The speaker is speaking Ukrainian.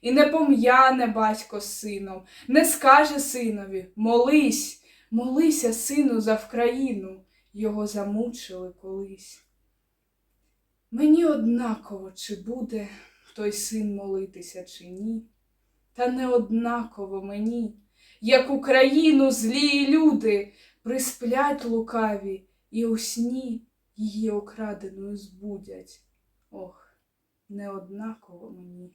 І не пом'яне батько з сином, не скаже синові молись, молися, сину, за Вкраїну, його замучили колись. Мені однаково, чи буде той син молитися, чи ні, та не однаково мені, як Україну злі люди присплять лукаві і у сні її окраденою збудять. Ох, не однаково мені.